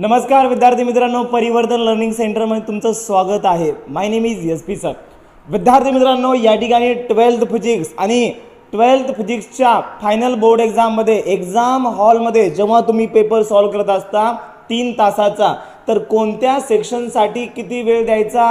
नमस्कार विद्यार्थी मित्रांनो परिवर्तन लर्निंग सेंटरमध्ये तुमचं स्वागत आहे. My name is S P sir विद्यार्थी मित्रांनो या ठिकाणी ट्वेल्थ फिजिक्स आणि ट्वेल्थ फिजिक्सच्या फायनल बोर्ड एक्झाममध्ये एक्झाम हॉलमध्ये जेव्हा तुम्ही पेपर सॉल्व करत असता तीन तासाचा तर कोणत्या सेक्शनसाठी किती वेळ द्यायचा?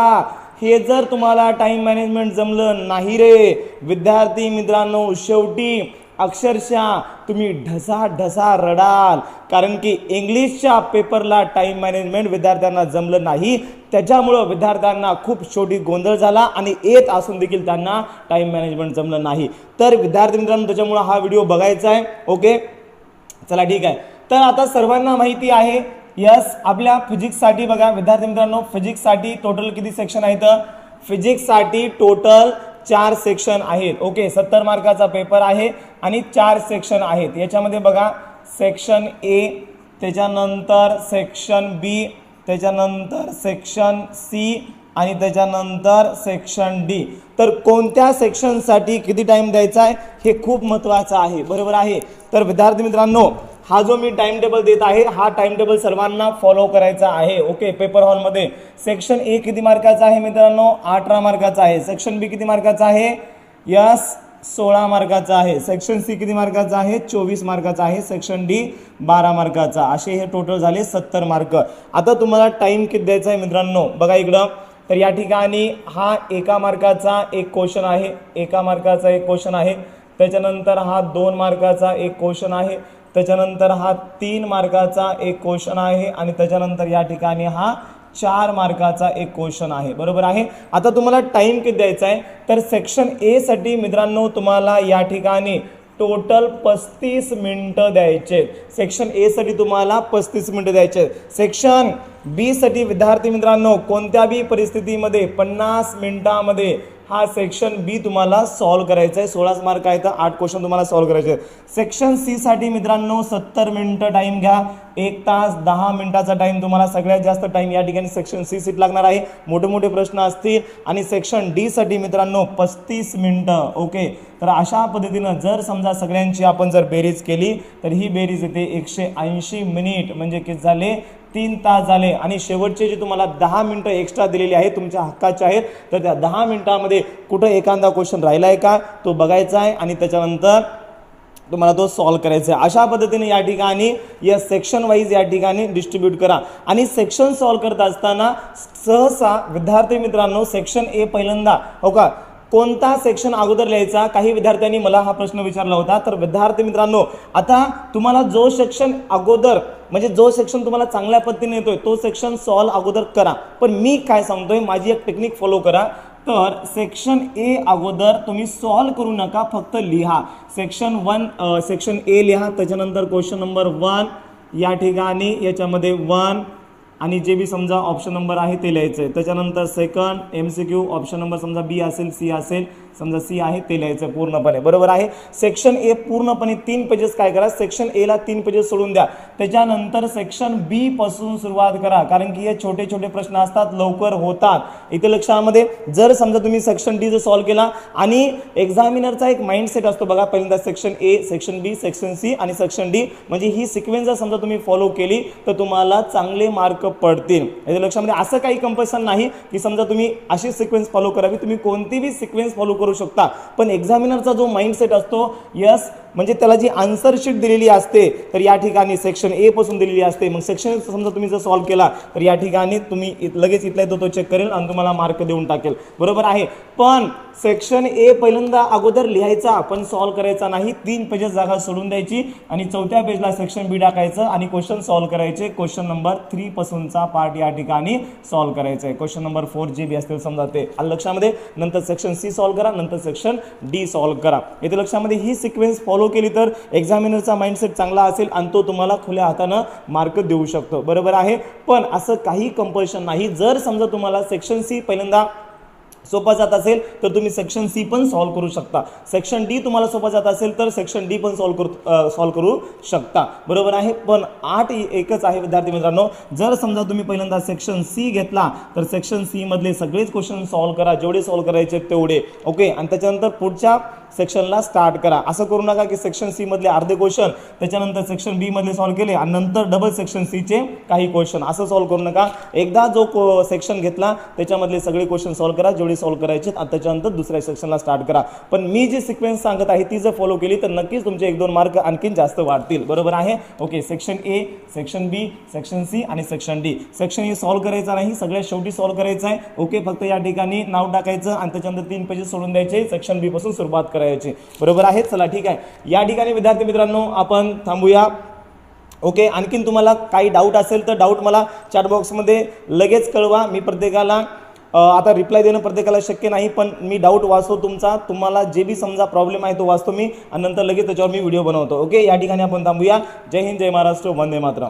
हे जर तुम्हाला टाईम मॅनेजमेंट जमलं नाही रे. विद्यार्थी मित्रांनो शेवटी अक्षरशः तुम्ही ढसा ढसा रडाल. कारण की इंग्लिशच्या पेपरला टाईम मॅनेजमेंट विद्यार्थ्यांना जमलं नाही. त्याच्यामुळं विद्यार्थ्यांना खूप शेवटी गोंधळ झाला आणि येत असून देखील त्यांना टाईम मॅनेजमेंट जमलं नाही. तर विद्यार्थी मित्रांनो त्याच्यामुळं हा व्हिडिओ बघायचा आहे. ओके चला ठीक आहे. तर आता सर्वांना माहिती आहे यस आपल्या फिजिक्ससाठी बघा. विद्यार्थी मित्रांनो फिजिक्ससाठी टोटल किती सेक्शन आहेत? फिजिक्ससाठी टोटल चार सेक्शन आहेत. ओके सत्तर मार्काचा पेपर आहे आणि चार सेक्शन आहेत. याच्यामध्ये बघा सेक्शन ए त्याच्यानंतर सेक्शन बी त्याच्यानंतर सेक्शन सी आणि त्याच्यानंतर सेक्शन डी. तर कोणत्या सेक्शनसाठी किती टाईम द्यायचा आहे? हे खूप महत्त्वाचं आहे. बरोबर आहे? तर विद्यार्थी मित्रांनो हा जो मी टाइम टेबल देत आहे हा टाइम टेबल सर्वांना फॉलो करायचा आहे. ओके पेपर हॉलमध्ये सेक्शन ए किती मार्काचा आहे मित्रांनो? अठरा मार्काचा आहे. सेक्शन बी किती मार्काचा आहे? यस सोळा मार्काचा आहे. सेक्शन सी किती मार्काचा आहे? चोवीस मार्काचा आहे. सेक्शन डी बारा मार्काचा असे हे टोटल झाले सत्तर मार्क आता तुम्हाला टाइम किती द्यायचा आहे मित्रांनो? बघा इकडं. तर या ठिकाणी हा एका मार्काचा एक क्वेश्चन आहे. एका मार्काचा एक क्वेश्चन आहे. त्याच्यानंतर हा दोन मार्काचा एक क्वेश्चन आहे. त्याच्यानंतर हा तीन मार्काचा एक क्वेश्चन आहे आणि त्याच्यानंतर या ठिकाणी हा चार मार्काचा एक क्वेश्चन आहे. बरोबर आहे? आता तुम्हाला टाइम किती द्यायचा आहे? तर सेक्शन ए साठी मित्रांनो तुम्हाला या ठिकाणी टोटल पस्तीस मिनटं द्यायचे. सेक्शन ए साठी तुम्हाला पस्तीस मिनटं द्यायचे. सेक्शन बी साठी विद्यार्थी मित्रांनो कोणत्या बी परिस्थितीमध्ये पन्नास मिनटामध्ये हा सेक्शन बी तुम्हाला सॉल्व करायचा आहे. सोळाच मार्क आहे तर आठ क्वेश्चन तुम्हाला सॉल्व करायचे आहेत. सेक्शन सी साठी मित्रांनो सत्तर मिनटं टाईम घ्या. एक तास दहा मिनिटाचा टाईम तुम्हाला सगळ्यात जास्त टाईम या ठिकाणी सेक्शन सी सीट लागणार आहे. मोठे मोठे प्रश्न असतील. आणि सेक्शन डी साठी मित्रांनो पस्तीस मिनटं ओके तर अशा पद्धतीनं जर समजा सगळ्यांची आपण जर बेरीज केली तर ही बेरीज येते एकशे ऐंशी मिनिट म्हणजे किती झाले? तीन तास झाले. आणि शेवटचे जे तुम्हाला दहा मिनटं एक्स्ट्रा दिलेली आहे तुमच्या हक्काचे आहेत तर त्या दहा मिनिटामध्ये कुठं एखादा क्वेश्चन राहिला आहे का? तो बघायचा आहे आणि त्याच्यानंतर तुम्हाला तो सॉल्व्ह करायचा आहे. अशा पद्धतीने या ठिकाणी या सेक्शन वाईज या ठिकाणी डिस्ट्रीब्यूट करा. आणि सेक्शन सॉल्व्ह करत असताना सहसा विद्यार्थी मित्रांनो सेक्शन ए पहिल्यांदा हो का? कोणता सेक्शन अगोदर लिहायचा? काही विद्यार्थ्यांनी मला हा प्रश्न विचारला होता. तर विद्यार्थी मित्रांनो आता तुम्हाला जो सेक्शन अगोदर म्हणजे जो सेक्शन तुम्हाला चांगल्या पद्धतीने येतोय तो सेक्शन सॉल्व अगोदर करा. पण मी काय सांगतोय माझी एक टेक्निक फॉलो करा. तर सेक्शन ए अगोदर तुम्ही सॉल्व करू नका फक्त लिहा. सेक्शन वन सेक्शन ए लिहा. त्याच्यानंतर क्वेश्चन नंबर वन या ठिकाणी याच्यामध्ये वन आणि जे बी समजा ऑप्शन नंबर आहे ते लिहायचं आहे त्याच्यानंतर second M C Q option number समजा बी असेल सी असेल समजा सी आहे ते लिहायचं पूर्णपणे. बरोबर आहे? सेक्शन ए पूर्णपणे तीन पेजेस काय करा? सेक्शन एला तीन पेजेस सोडून द्या. त्याच्यानंतर सेक्शन बी पासून सुरुवात करा. कारण की हे छोटे छोटे प्रश्न असतात लवकर होतात. इथे लक्षामध्ये जर समजा तुम्ही सेक्शन डी जर सॉल्व्ह केला आणि एक्झामिनरचा एक माइंडसेट असतो बघा पहिल्यांदा section A section B section C आणि सेक्शन डी म्हणजे ही सिक्वेन्स जर समजा तुम्ही फॉलो केली तर तुम्हाला चांगले मार्क पडतील. याच्या लक्षामध्ये असं काही कंपल्सन नाही की समजा तुम्ही अशी सिक्वेन्स फॉलो करावी. तुम्ही कोणतीही सिक्वेन्स फॉलो करू शकता. पण एक्झामिनरचा जो माइंडसेट असतो यस म्हणजे त्याला जी आन्सर शीट दिलेली असते तर या ठिकाणी सेक्शन ए पासून दिलेली असते. मग सेक्शन समजा तुम्ही जर सॉल्व्ह केला तर या ठिकाणी तुम्ही लगेच इथला येतो तो चेक करेल आणि तुम्हाला मार्क देऊन टाकेल. बरोबर आहे. पण सेक्शन ए पहिल्यांदा अगोदर लिहायचा पण सॉल्व्ह करायचा नाही. तीन पेजेस जागा सोडून द्यायची आणि चौथ्या पेजला सेक्शन बी टाकायचं आणि क्वेश्चन सॉल्व्ह करायचे. क्वेश्चन नंबर थ्री पासूनचा पार्ट या ठिकाणी सॉल्व्ह करायचा आहे. क्वेश्चन नंबर फोर जे बी असतील समजा ते लक्षामध्ये. नंतर सेक्शन सी सॉल्व्ह करा नंतर सेक्शन डी सॉल्व्ह करा. येथे लक्षामध्ये ही सिक्वेन्स फॉलो केली तर एक्झामिनरचा माइंडसेट चांगला असेल आणि तो तुम्हाला खुल्या हातानं मार्क देऊ शकतो. बरोबर आहे? पण असं काही कंपल्शन नाही. जर समजा तुम्हाला सेक्शन सी पहिल्यांदा सोपा जात असेल तर तुम्ही सेक्शन सी पण सॉल्व्ह करू शकता. सेक्शन डी तुम्हाला सोपा जात असेल तर सेक्शन डी पण सॉल्व्ह करू सॉल्व्ह करू शकता. बरोबर आहे? पण आठ एकच आहे विद्यार्थी मित्रांनो. जर समजा तुम्ही पहिल्यांदा सेक्शन सी घेतला तर सेक्शन सी मधले सगळेच क्वेश्चन सॉल्व्ह करा. जेवढे सॉल्व्ह करायचे तेवढे. ओके आणि त्याच्यानंतर पुढच्या सेक्शनला स्टार्ट करा. असं करू नका की सेक्शन सी मधले अर्धे क्वेश्चन त्याच्यानंतर सेक्शन बी सॉल्व सॉल्व्ह केले आणि नंतर डबल सेक्शन सीचे काही क्वेश्चन असं सॉल्व्ह करू नका. एकदा जो सेक्शन घेतला त्याच्यामधले सगळे क्वेश्चन सॉल्व्ह करा. जेवढे सॉल्व्ह करायचे आणि त्याच्यानंतर दुसऱ्या सेक्शनला स्टार्ट करा. पण मी जी सिक्वेन्स सांगत आहे ती जर फॉलो केली तर नक्कीच तुमचे एक दोन मार्क आणखीन जास्त वाढतील. बरोबर आहे? Okay section A section B section C आणि section D section A solve करायचा नाही सगळ्यात शेवटी सॉल्व्ह करायचं आहे. ओके फक्त या ठिकाणी नाव टाकायचं आणि त्याच्यानंतर तीन पेजेस सोडून द्यायचे. सेक्शन बी पासून सुरुवात करायचे. बरोबर आहे? चला ठीक आहे. या ठिकाणी विद्यार्थी मित्रांनो आपण थांबूया. ओके आणखीन तुम्हाला काही डाऊट असेल तर डाऊट मला चॅटबॉक्समध्ये लगेच कळवा. मी प्रत्येकाला आता रिप्लाय देणं प्रत्येकाला शक्य नाही पण मी डाऊट वाचतो तुमचा. तुम्हाला जे बी समजा प्रॉब्लेम आहे तो वाचतो मी. आणि नंतर लगेच त्याच्यावर मी व्हिडिओ बनवतो. ओके या ठिकाणी आपण थांबूया. जय हिंद जय महाराष्ट्र. वंदे मातरम.